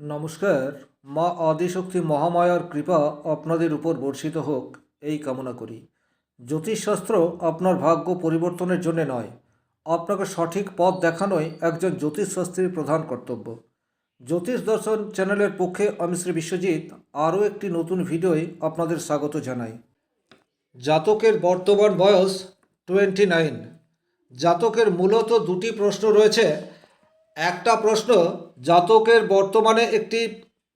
নমস্কার, মা আদিশক্তি মহামায়ার কৃপা আপনাদের উপর বর্ষিত হোক, এই কামনা করি। জ্যোতিষশাস্ত্র আপনার ভাগ্য পরিবর্তনের জন্য নয়, আপনাকে সঠিক পথ দেখানোই একজন জ্যোতিষশাস্ত্রীর প্রধান কর্তব্য। জ্যোতিষ দর্শন চ্যানেলের পক্ষে আমি শ্রী বিশ্বজিৎ, আরও একটি নতুন ভিডিওয় আপনাদের স্বাগত জানাই। জাতকের বর্তমান বয়স টোয়েন্টি নাইন। জাতকের মূলত দুটি প্রশ্ন রয়েছে একটা প্রশ্ন, জাতকের বর্তমানে একটি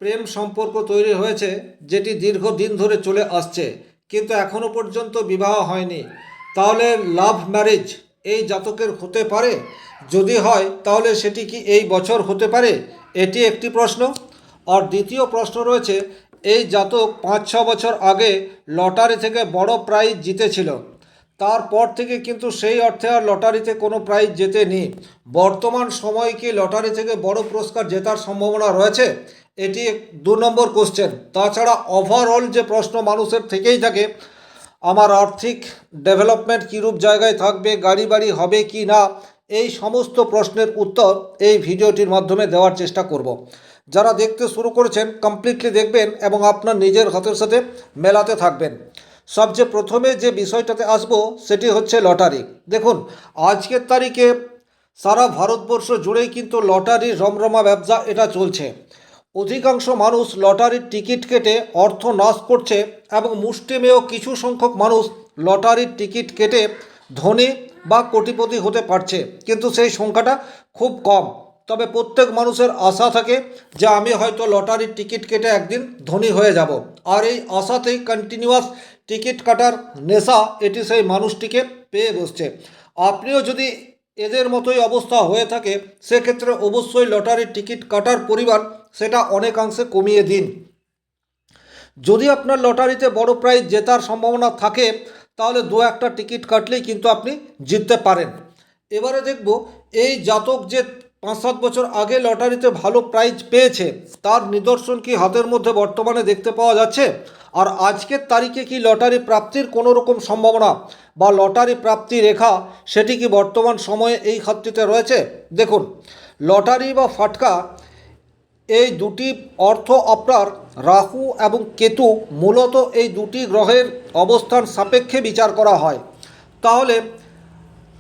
প্রেম সম্পর্ক তৈরি হয়েছে যেটি দীর্ঘদিন ধরে চলে আসছে, কিন্তু এখনও পর্যন্ত বিবাহ হয়নি। তাহলে লাভ ম্যারেজ এই জাতকের হতে পারে? যদি হয়, তাহলে সেটি কি এই বছর হতে পারে? এটি একটি প্রশ্ন। আর দ্বিতীয় প্রশ্ন রয়েছে, এই জাতক পাঁচ ছ বছর আগে লটারি থেকে বড় প্রাইজ জিতেছিল। তারপর থেকে কিন্তু সেই অর্থে আর লটারিতে কোনো প্রাইজ জেতেনি। বর্তমান সময়ে কি লটারি থেকে বড় পুরস্কার জেতার সম্ভাবনা রয়েছে? এটি দু নম্বর কোশ্চেন তাছাড়া ওভারঅল যে প্রশ্ন মানুষের থেকেই থাকে, আমার আর্থিক ডেভেলপমেন্ট কীরূপ জায়গায় থাকবে, গাড়ি বাড়ি হবে কি না, এই সমস্ত প্রশ্নের উত্তর এই ভিডিওটির মাধ্যমে দেওয়ার চেষ্টা করব। যারা দেখতে শুরু করেছেন কমপ্লিটলি দেখবেন এবং আপনার নিজের হাতের সাথে মেলাতে থাকবেন। সবচেয়ে প্রথমে যে বিষয়টাতে আসব সেটি হচ্ছে লটারি। দেখুন, আজকের তারিখে সারা ভারতবর্ষ জুড়েই কিন্তু লটারির রমরমা ব্যবসা এটা চলছে। অধিকাংশ মানুষ লটারির টিকিট কেটে অর্থ নাশ করছে এবং মুষ্টিমেয় কিছু সংখ্যক মানুষ লটারির টিকিট কেটে ধনী বা কোটিপতি হতে পারছে। কিন্তু সেই সংখ্যাটা খুব কম। তবে প্রত্যেক মানুষের আশা থাকে যে আমি হয়তো লটারির টিকিট কেটে একদিন ধনী হয়ে যাব। আর এই আশাতেই কন্টিনিউয়াস টিকিট কাটার নেশা এটি সেই মানুষটিকে পেয়ে বসছে। আপনিও যদি এদের মতোই অবস্থা হয়ে থাকে, সেক্ষেত্রে অবশ্যই লটারির টিকিট কাটার পরিমাণ সেটা অনেকাংশে কমিয়ে দিন। যদি আপনার লটারিতে বড় প্রাইজ জেতার সম্ভাবনা থাকে, তাহলে দু একটা টিকিট কাটলেই কিন্তু আপনি জিততে পারেন। এবারে দেখব, এই জাতক যে পাঁচ সাত বছর আগে লটারিতে ভালো প্রাইজ পেয়েছে, তার নিদর্শন কি হাতের মধ্যে বর্তমানে দেখতে পাওয়া যাচ্ছে? আর আজকের তারিখে কি লটারি প্রাপ্তির কোনো রকম সম্ভাবনা বা লটারি প্রাপ্তি রেখা সেটি কি বর্তমান সময়ে এই খাতটিতে রয়েছে? দেখুন, লটারি বা ফাটকা এই দুটি অর্থ আপনার রাহু এবং কেতু মূলত এই দুটি গ্রহের অবস্থান সাপেক্ষে বিচার করা হয়। তাহলে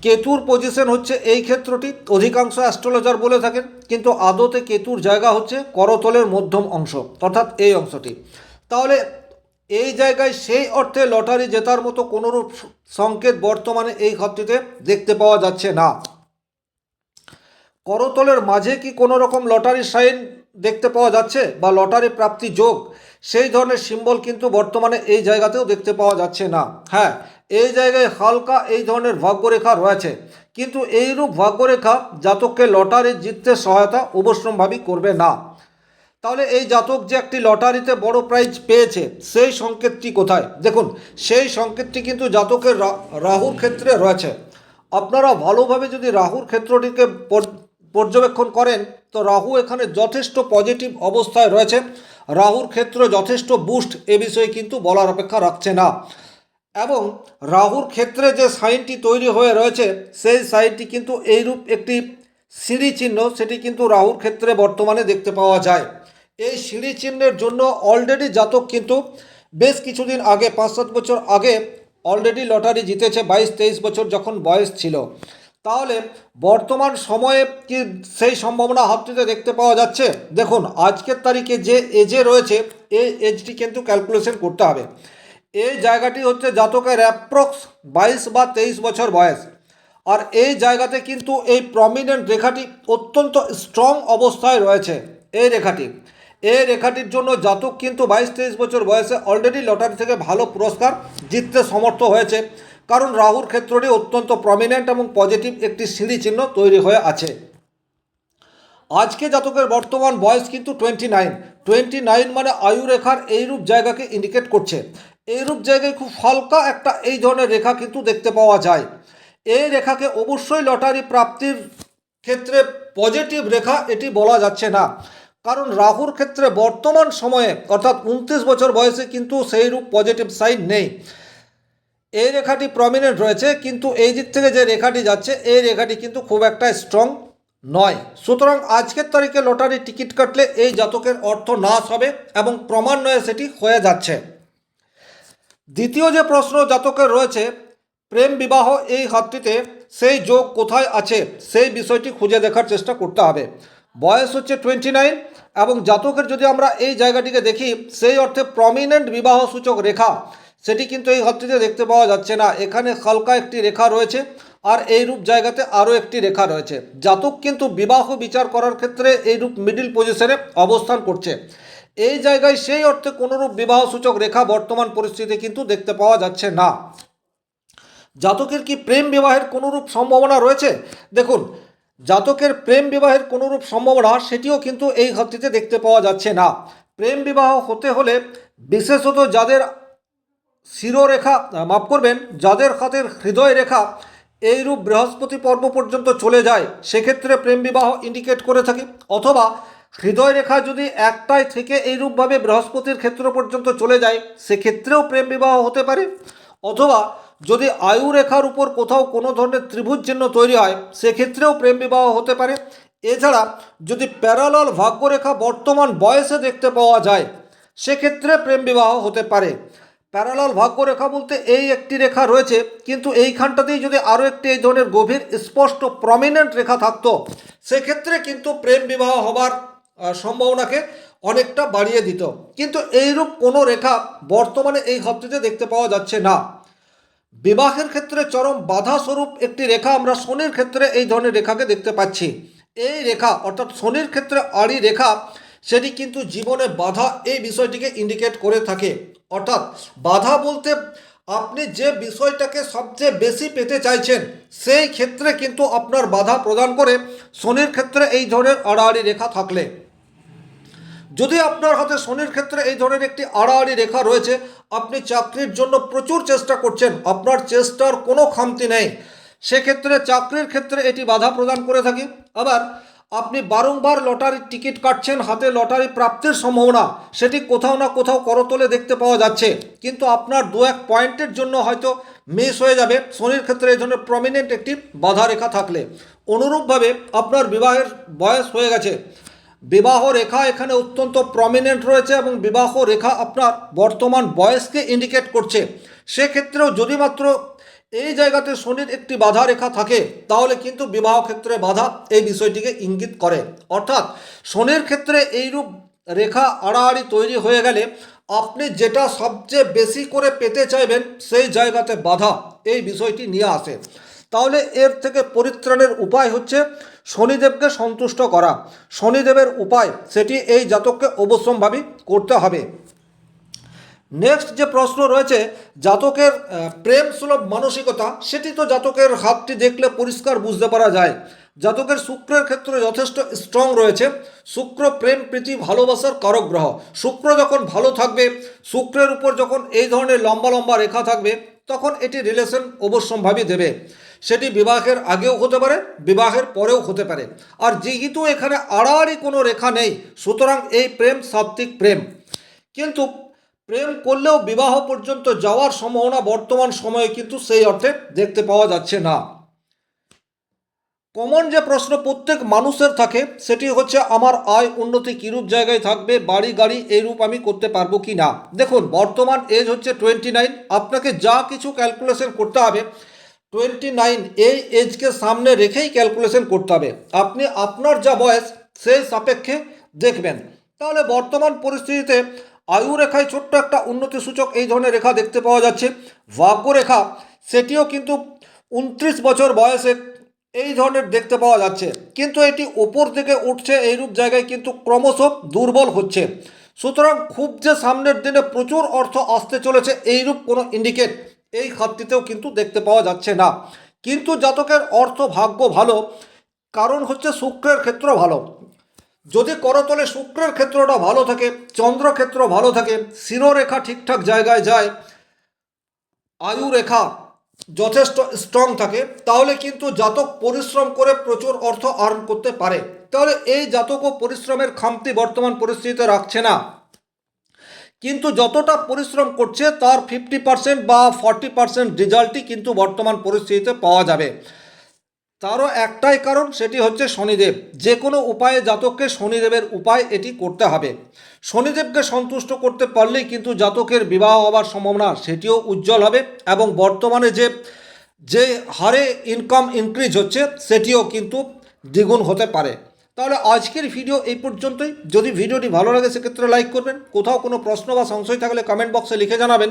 কেতুর পজিশন হচ্ছে এই ক্ষেত্রটি, অধিকাংশ অ্যাস্ট্রোলজার বলে থাকেন, কিন্তু আদতে কেতুর জায়গা হচ্ছে করতলের মধ্যম অংশ, অর্থাৎ এই অংশটি। তাহলে এই জায়গায় সেই অর্থে লটারি জেতার মতো কোনোরূপ সংকেত বর্তমানে এই ঘরটিতে দেখতে পাওয়া যাচ্ছে না। করতলের মাঝে কি কোনো রকম লটারি সাইন দেখতে পাওয়া যাচ্ছে বা লটারি প্রাপ্তি যোগ? সেই ধরনের সিম্বল কিন্তু বর্তমানে এই জায়গাতেও দেখতে পাওয়া যাচ্ছে না। হ্যাঁ এই জায়গায় হালকা এই ধরনের ভাগ্যরেখা রয়েছে। কিন্তু এইরূপ ভাগ্যরেখা জাতককে লটারি জিততে সহায়তা অবশ্যম্ভাবী করবে না। তাহলে এই জাতক যে একটি লটারিতে বড় প্রাইজ পেয়েছে, সেই সংকেতটি কোথায়? দেখুন, সেই সংকেতটি কিন্তু জাতকের রাহুর ক্ষেত্রে রয়েছে। আপনারা ভালোভাবে যদি রাহুর ক্ষেত্রটিকে পর- পর্যবেক্ষণ করেন, তো রাহু এখানে যথেষ্ট পজিটিভ অবস্থায় রয়েছে। রাহুর ক্ষেত্র যথেষ্ট বুস্ট এ বিষয়ে কিন্তু বলার অপেক্ষা রাখছে না। এবং রাহুর ক্ষেত্রে যে সাইনটি তৈরি হয়ে রয়েছে, সেই সাইনটি কিন্তু এইরূপ একটি সিঁড়ি চিহ্ন, সেটি কিন্তু রাহুর ক্ষেত্রে বর্তমানে দেখতে পাওয়া যায়। এই সিঁড়ি চিহ্নের জন্য অলরেডি জাতক কিন্তু বেশ কিছুদিন আগে, পাঁচ সাত বছর আগে অলরেডি লটারি জিতেছে বাইশ তেইশ বছর যখন বয়স ছিল। তাহলে বর্তমান সময়ে কি সেই সম্ভাবনা হাতটিতে দেখতে পাওয়া যাচ্ছে? দেখুন, আজকের তারিখে যে এজে রয়েছে, এই এজটি কিন্তু ক্যালকুলেশন করতে হবে। এই জায়গাটি হচ্ছে জাতকের অ্যাপ্রক্স বাইশ বা তেইশ বছর বয়স। আর এই জায়গাতে কিন্তু এই প্রমিনেন্ট রেখাটি অত্যন্ত স্ট্রং অবস্থায় রয়েছে। এই রেখাটি এই রেখাটির জন্য জাতক কিন্তু বাইশ তেইশ বছর বয়সে অলরেডি লটারি থেকে ভালো পুরস্কার জিততে সমর্থ হয়েছে। কারণ রাহুর ক্ষেত্রটি অত্যন্ত প্রমিনেন্ট এবং পজিটিভ একটি সিঁড়ি চিহ্ন তৈরি হয়ে আছে। আজকে জাতকের বর্তমান বয়স কিন্তু টোয়েন্টি নাইন টোয়েন্টি নাইন মানে আয়ু রেখার এইরূপ জায়গাকে ইন্ডিকেট করছে। এইরূপ জায়গায় খুব হালকা একটা এই ধরনের রেখা কিন্তু দেখতে পাওয়া যায়। এই রেখাকে অবশ্যই লটারি প্রাপ্তির ক্ষেত্রে পজিটিভ রেখা এটি বলা যাচ্ছে না। কারণ রাহুর ক্ষেত্রে বর্তমান সময়ে, অর্থাৎ উনত্রিশ বছর বয়সে কিন্তু সেইরূপ পজিটিভ সাইন নেই। এই রেখাটি প্রমিনেন্ট রয়েছে, কিন্তু এই দিক থেকে যে রেখাটি যাচ্ছে এই রেখাটি কিন্তু খুব একটা স্ট্রং নয়। সুতরাং আজকের তারিখে লটারি টিকিট কাটলে এই জাতকের অর্থ নাশ হবে এবং ক্রমান্বয়ে সেটি হয়ে যাচ্ছে। দ্বিতীয় যে প্রশ্ন জাতকের রয়েছে, প্রেম বিবাহ এই হাতটিতে সেই যোগ কোথায় আছে, সেই বিষয়টি খুঁজে দেখার চেষ্টা করতে হবে। বয়স হচ্ছে টোয়েন্টি নাইন এবং জাতকের যদি আমরা এই জায়গাটিকে দেখি, সেই অর্থে প্রমিনেন্ট বিবাহ সূচক রেখা। সেটি কিন্তু এই হাতটিতে দেখতে পাওয়া যাচ্ছে না। এখানে হালকা একটি রেখা রয়েছে আর এইরূপ জায়গাতে আরও একটি রেখা রয়েছে। জাতক কিন্তু বিবাহ বিচার করার ক্ষেত্রে এইরূপ মিডিল পজিশনে অবস্থান করছে। এই জায়গায় সেই অর্থে কোনোরূপ বিবাহ সূচক রেখা বর্তমান পরিস্থিতি কিন্তু দেখতে পাওয়া যাচ্ছে না। জাতকের কি প্রেম বিবাহের কোনোরূপ সম্ভাবনা রয়েছে? দেখুন জাতকের প্রেম বিবাহের কোনোরূপ সম্ভাবনা সেটিও কিন্তু এই ঘরটিতে দেখতে পাওয়া যাচ্ছে না। প্রেম বিবাহ হতে হলে বিশেষত যাদের শিরোরেখা মাফ করবেন, যাদের হাতের হৃদয় রেখা এইরূপ বৃহস্পতি পর্ব পর্যন্ত চলে যায়, সেক্ষেত্রে প্রেম বিবাহ ইন্ডিকেট করে থাকে। অথবা হৃদয় রেখা যদি একটাই থেকে এইরূপভাবে বৃহস্পতির ক্ষেত্র পর্যন্ত চলে যায়, সেক্ষেত্রেও প্রেম বিবাহ হতে পারে। অথবা যদি আয়ু রেখার উপর কোথাও কোনো ধরনের ত্রিভুজ চিহ্ন তৈরি হয়, সেক্ষেত্রেও প্রেম বিবাহ হতে পারে। এছাড়া যদি প্যারালাল ভাগ্যরেখা বর্তমান বয়সে দেখতে পাওয়া যায়, সেক্ষেত্রে প্রেম বিবাহ হতে পারে। প্যারালাল ভাগ্যরেখা বলতে এই একটি রেখা রয়েছে, কিন্তু এইখানটাতেই যদি আরও একটি এই ধরনের গভীর, স্পষ্ট প্রমিনেন্ট রেখা থাকতো, সেক্ষেত্রে কিন্তু প্রেম বিবাহ হবার সম্ভাবনাকে অনেকটা বাড়িয়ে দিত। কিন্তু এইরূপ কোনো রেখা বর্তমানে এই ঘরটিতে দেখতে পাওয়া যাচ্ছে না। বিবাহের ক্ষেত্রে চরম বাধা স্বরূপ একটি রেখা আমরা শনির ক্ষেত্রে এই ধরনের রেখাকে দেখতে পাচ্ছি। এই রেখা অর্থাৎ শনির ক্ষেত্রে আড়ি রেখা, সেটি কিন্তু জীবনে বাধা এই বিষয়টিকে ইন্ডিকেট করে থাকে। অর্থাৎ বাধা বলতে আপনি যে বিষয়টাকে সবচেয়ে বেশি পেতে চাইছেন, সেই ক্ষেত্রে কিন্তু আপনার বাধা প্রদান করে শনির ক্ষেত্রে এই ধরনের আড়াআড়ি রেখা থাকলে। যদি আপনার হাতে শনির ক্ষেত্রে এই ধরনের একটি আড়াআড়ি রেখা রয়েছে, আপনি চাকরির জন্য প্রচুর চেষ্টা করছেন, আপনার চেষ্টার কোনো খামতি নেই। সেক্ষেত্রে চাকরির ক্ষেত্রে এটি বাধা প্রদান করে থাকে। আবার আপনি বারংবার লটারির টিকিট কাটছেন, হাতে লটারি প্রাপ্তির সম্ভাবনা, সেটি কোথাও না কোথাও করতলে দেখতে পাওয়া যাচ্ছে। কিন্তু আপনার দু এক পয়েন্টের জন্য হয়তো মিস হয়ে যাবে। শনির ক্ষেত্রে এই ধরনের প্রমিনেন্ট একটি বাধা রেখা থাকলে। অনুরূপভাবে আপনার বিবাহের বয়স হয়ে গেছে। বিবাহ রেখা এখানে অত্যন্ত প্রমিনেন্ট রয়েছে এবং বিবাহ রেখা আপনার বর্তমান বয়সকে ইন্ডিকেট করছে। সেক্ষেত্রেও যদি মাত্র এই জায়গাতে শনির একটি বাধা রেখা থাকে, তাহলে কিন্তু বিবাহ ক্ষেত্রে বাধা এই বিষয়টিকে ইঙ্গিত করে। অর্থাৎ শনির ক্ষেত্রে এইরূপ রেখা আড়াআড়ি তৈরি হয়ে গেলে আপনি যেটা সবচেয়ে বেশি করে পেতে চাইবেন, সেই জায়গাতে বাধা এই বিষয়টি নিয়ে আসে। তাহলে এর থেকে পরিত্রাণের উপায় হচ্ছে শনিদেবকে সন্তুষ্ট করা। শনিদেবের উপায়, সেটি এই জাতককে অবশ্যম্ভাবী করতে হবে। নেক্সট যে প্রশ্ন রয়েছে, জাতকের প্রেম সুলভ মানসিকতা, সেটি তো জাতকের হাতটি দেখলে পরিষ্কার বুঝতে পারা যায়। জাতকের শুক্রের ক্ষেত্রে যথেষ্ট স্ট্রং রয়েছে। শুক্র প্রেম, প্রীতি, ভালোবাসার কারক গ্রহ শুক্র যখন ভালো থাকবে, শুক্রের উপর যখন এই ধরনের লম্বা লম্বা রেখা থাকবে, তখন এটি রিলেশন অবশ্যম্ভাবী দেবে। সেটি বিবাহের আগেও হতে পারে, বিবাহের পরেও হতে পারে। আর যেহেতু এখানে আড়াআড়ি কোনো রেখা নেই, সুতরাং এই প্রেম সাত্ত্বিক প্রেম। কিন্তু প্রেম করলেও বিবাহ পর্যন্ত যাওয়ার সম্ভাবনা বর্তমান সময়ে কিন্তু সেই অর্থে দেখতে পাওয়া যাচ্ছে না। কমন যে প্রশ্ন প্রত্যেক মানুষের থাকে, সেটি হচ্ছে আমার আয় উন্নতি কীরূপ জায়গায় থাকবে, বাড়ি গাড়ি এইরূপ আমি করতে পারব কি না? দেখুন, বর্তমান এজ হচ্ছে টোয়েন্টি নাইন আপনাকে যা কিছু ক্যালকুলেশন করতে হবে টোয়েন্টি নাইন এই এজকে সামনে রেখেই ক্যালকুলেশন করতে হবে। আপনি আপনার যা বয়স, সেই সাপেক্ষে দেখবেন। তাহলে বর্তমান পরিস্থিতিতে আয়ু রেখায় ছোট্ট একটা উন্নতি সূচক এই ধরনের রেখা দেখতে পাওয়া যাচ্ছে। ভাগ্য রেখা সেটিও কিন্তু উনত্রিশ বছর বয়সে এই ধরনের দেখতে পাওয়া যাচ্ছে। কিন্তু এটি ওপর দিকে উঠছে, এইরূপ জায়গায় কিন্তু ক্রমশ দুর্বল হচ্ছে। সুতরাং খুব যে সামনের দিনে প্রচুর অর্থ আসতে চলেছে, এইরূপ কোনো ইন্ডিকেট এই খাতটিতেও কিন্তু দেখতে পাওয়া যাচ্ছে না। কিন্তু জাতকের অর্থ ভাগ্য ভালো, কারণ হচ্ছে শুক্রের ক্ষেত্র ভালো। যদি করতলে শুক্রের ক্ষেত্রটা ভালো থাকে, চন্দ্র ক্ষেত্র ভালো থাকে শিরোরেখা ঠিকঠাক জায়গায় যায়, আয়ু রেখা যথেষ্ট স্ট্রং থাকে, তাহলে কিন্তু জাতক পরিশ্রম করে প্রচুর অর্থ আর্ন করতে পারে। তাহলে এই জাতকও পরিশ্রমের খামতি বর্তমান পরিস্থিতিতে রাখছে না। কিন্তু যতটা পরিশ্রম করছে, তার ফিফটি পার্সেন্ট বা ফর্টি পার্সেন্ট রেজাল্টই কিন্তু বর্তমান পরিস্থিতিতে পাওয়া যাবে। তারও একটাই কারণ, সেটি হচ্ছে শনিদেব। যে কোনো উপায়ে জাতককে শনিদেবের উপায় এটি করতে হবে। শনিদেবকে সন্তুষ্ট করতে পারলেই কিন্তু জাতকের বিবাহ হওয়ার সম্ভাবনা, সেটিও উজ্জ্বল হবে এবং বর্তমানে যে যে হারে ইনকাম ইনক্রিজ হচ্ছে, সেটিও কিন্তু দ্বিগুণ হতে পারে। তাহলে আজকের ভিডিও এই পর্যন্তই। যদি ভিডিওটি ভালো লাগে, সেক্ষেত্রে লাইক করবেন। কোথাও কোনো প্রশ্ন বা সংশয় থাকলে কমেন্ট বক্সে লিখে জানাবেন।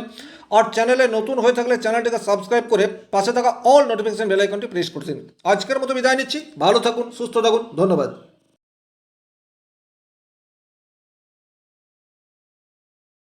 আর চ্যানেলে নতুন হয়ে থাকলে চ্যানেলটিকে সাবস্ক্রাইব করে পাশে থাকা অল নোটিফিকেশন বেলাইকনটি প্রেস করছেন আজকের মতো বিদায় নিচ্ছি। ভালো থাকুন, সুস্থ থাকুন। ধন্যবাদ।